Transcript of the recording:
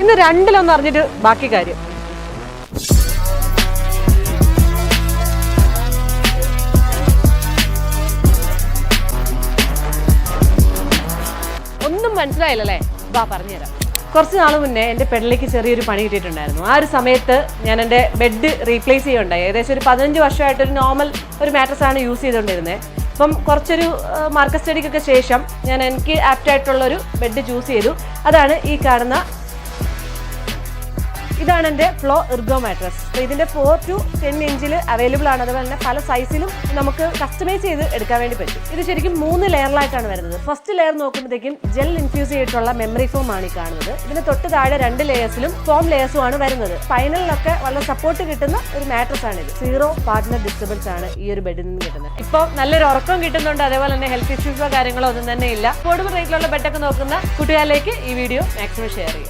ഇന്ന് രണ്ടിലൊന്ന് അറിഞ്ഞിട്ട് ബാക്കി കാര്യം. ഒന്നും മനസ്സിലായില്ലല്ലേ? ബാ പറഞ്ഞുതരാം. കുറച്ച് നാൾ മുന്നേ എന്റെ പെണ്ണിലേക്ക് ചെറിയൊരു പണി കിട്ടിയിട്ടുണ്ടായിരുന്നു. ആ ഒരു സമയത്ത് ഞാൻ എന്റെ ബെഡ് റീപ്ലേസ് ചെയ്യുണ്ടായി ഏകദേശം ഒരു പതിനഞ്ച് വർഷമായിട്ട് ഒരു നോർമൽ ഒരു മാട്രസ് ആണ് യൂസ് ചെയ്തുകൊണ്ടിരുന്നത് അപ്പം കുറച്ചൊരു മാർക്കറ്റ് സ്റ്റഡിക്കൊക്കെ ശേഷം ഞാൻ എനിക്ക് ആപ്റ്റ് ആയിട്ടുള്ള ഒരു ബെഡ് ചൂസ് ചെയ്തു. അതാണ് ഈ കാണുന്ന ഇതാണ് എന്റെ ഫ്ലോ ഇർഗോ മാട്രസ് അപ്പോൾ ഇതിന്റെ ഫോർ ടു ടെൻ ഇഞ്ചിൽ അവൈലബിൾ ആണ്. അതുപോലെ തന്നെ പല സൈസിലും നമുക്ക് കസ്റ്റമൈസ് ചെയ്ത് എടുക്കാൻ വേണ്ടി പറ്റും. ഇത് ശരിക്കും മൂന്ന് ലെയറിലായിട്ടാണ് വരുന്നത്. ഫസ്റ്റ് ലെയർ നോക്കുമ്പോഴത്തേക്കും ജെൽ ഇൻഫ്യൂസ് ചെയ്തിട്ടുള്ള മെമ്മറി ഫോം ആണ് ഈ കാണുന്നത്. ഇതിന് തൊട്ട് താഴെ രണ്ട് ലെയേഴ്സിലും ഫോം ലെയേഴ്സും ആണ് വരുന്നത്. ഫൈനലിലൊക്കെ വളരെ സപ്പോർട്ട് കിട്ടുന്ന ഒരു മാട്രസ് ആണ് ഇത്. സീറോ പാർട്ട്ണർ ഡിസ്റ്റർബൻസ് ആണ് ഈ ഒരു ബെഡിൽ നിന്ന് കിട്ടുന്നത്. ഇപ്പോൾ നല്ലൊരു ഉറക്കം കിട്ടുന്നുണ്ട്. അതേപോലെ തന്നെ ഹെൽത്ത് ഇഷ്യൂസോ കാര്യങ്ങളോ ഒന്നും തന്നെ ഇല്ല. അഫോർഡബിൾ റേറ്റിലുള്ള ബെഡൊക്കെ നോക്കുന്ന കുട്ടികളിലേക്ക് ഈ വീഡിയോ മാക്സിമം ഷെയർ ചെയ്യും